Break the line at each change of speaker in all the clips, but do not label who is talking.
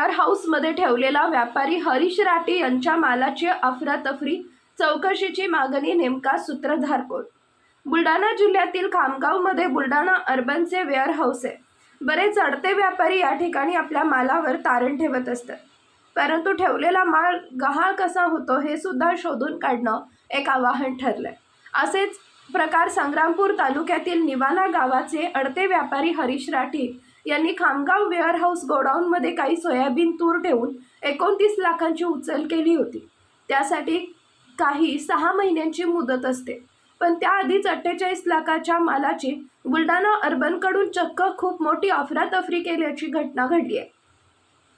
वेअरहाऊसमध्ये ठेवलेला व्यापारी हरीश राठी यांच्या मालाची अफरातफरी चौकशीची मागणी नेमका सूत्रधार कोण बुलढाणा जिल्ह्यातील खामगावमध्ये बुलढाणा अर्बनचे वेअरहाऊस आहे. बरेच अडते व्यापारी या ठिकाणी आपल्या मालावर तारण ठेवत असतात. परंतु ठेवलेला माल गहाळ कसा होतो हे सुद्धा शोधून काढणं एक आवाहन ठरलंय. असेच प्रकार संग्रामपूर तालुक्यातील निवाना गावाचे अडते व्यापारी हरीश राठी यांनी खामगाव वेअरहाऊस गोडाऊनमध्ये काही सोयाबीन तूर ठेवून एकोणतीस लाखांची उचल केली होती. त्यासाठी काही सहा महिन्यांची मुदत असते. पण त्याआधीच अठ्ठेचाळीस लाखाच्या मालाची बुलढाणा अर्बनकडून चक्क खूप मोठी अफरातफरी केल्याची घटना घडली आहे.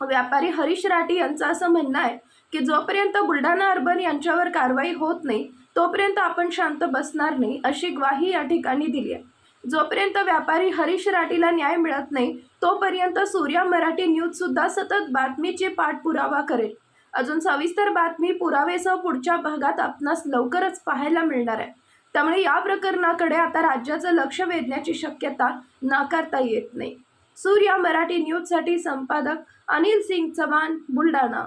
व्यापारी हरीश राठी यांचं असं म्हणणं आहे की जोपर्यंत बुलढाणा अर्बन यांच्यावर कारवाई होत नाही तोपर्यंत आपण शांत बसणार नाही अशी ग्वाही या ठिकाणी दिली आहे. जोपर्यंत व्यापारी हरीश राठीला न्याय मिळत नाही तोपर्यंत सूर्या मराठी न्यूज सुद्धा सतत बातमीचे पाठपुरावा करेल. अजून सविस्तर बातमी पुरावेसह पुढच्या भागात आपणास लवकरच पाहायला मिळणार आहे. त्यामुळे या प्रकरणाकडे आता राज्याचं लक्ष वेधण्याची शक्यता नाकारता येत नाही. सूर्या मराठी न्यूजसाठी संपादक अनिल सिंग चव्हाण बुलढाणा.